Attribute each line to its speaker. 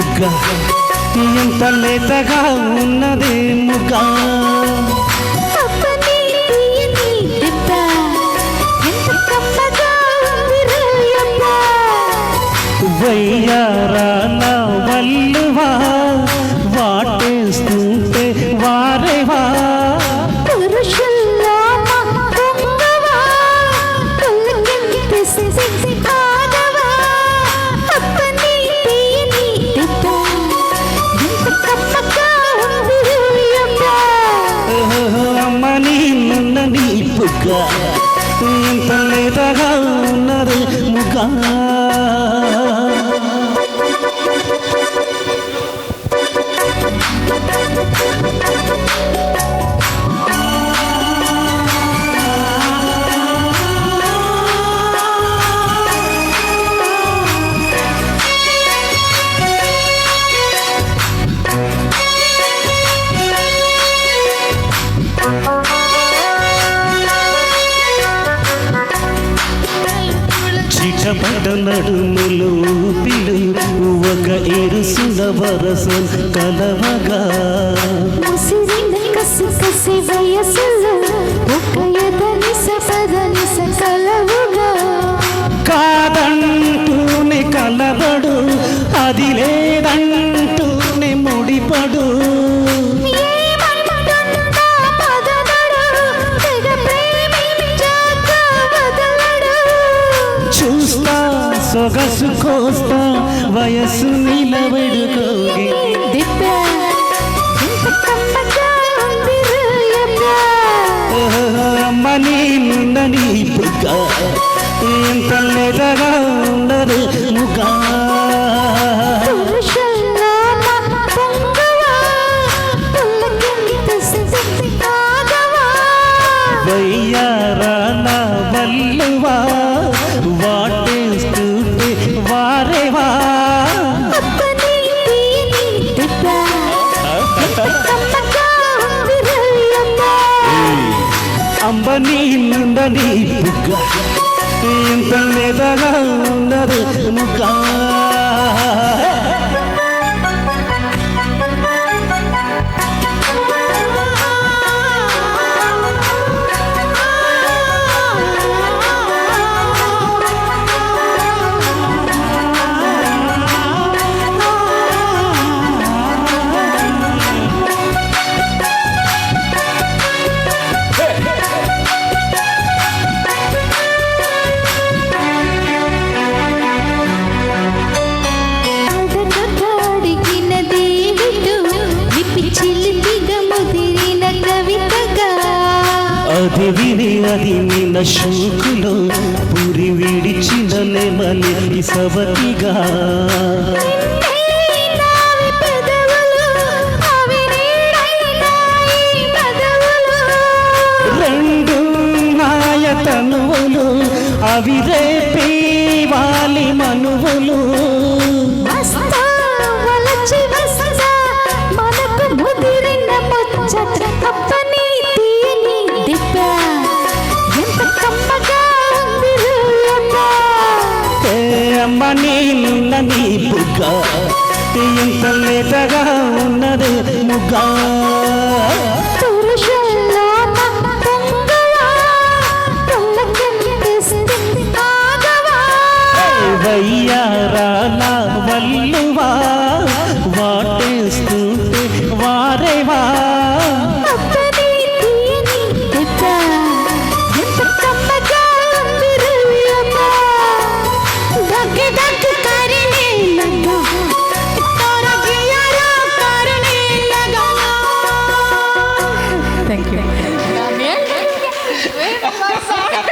Speaker 1: బుగ్గ ఎంత లేతగా ఉన్నదే ముగ్గ వయ్యారా నా వల్లువా. सा కడపట నడుములు ఊపిలు ఒక ఇరుసుల వరసం కలవగా సొగసు కోస్తా వయసు నిలబెడుకోగి మనీ ఉండని పుగ్గ లేదగా ఉండదు ముఖా. నీ బుగ్గ ఇంత లేదగా
Speaker 2: ఉన్నది. ముఖ నీటిని
Speaker 1: అది నిన్న శోకులో పురి విడిచిన నెమలి సవతిగా. రెండు నాయ అవి రేపీ వాలి మనువులు. ముగ్గ. ఇంత లేతగా ఉన్నదే ముగ్గ. వయ్యారా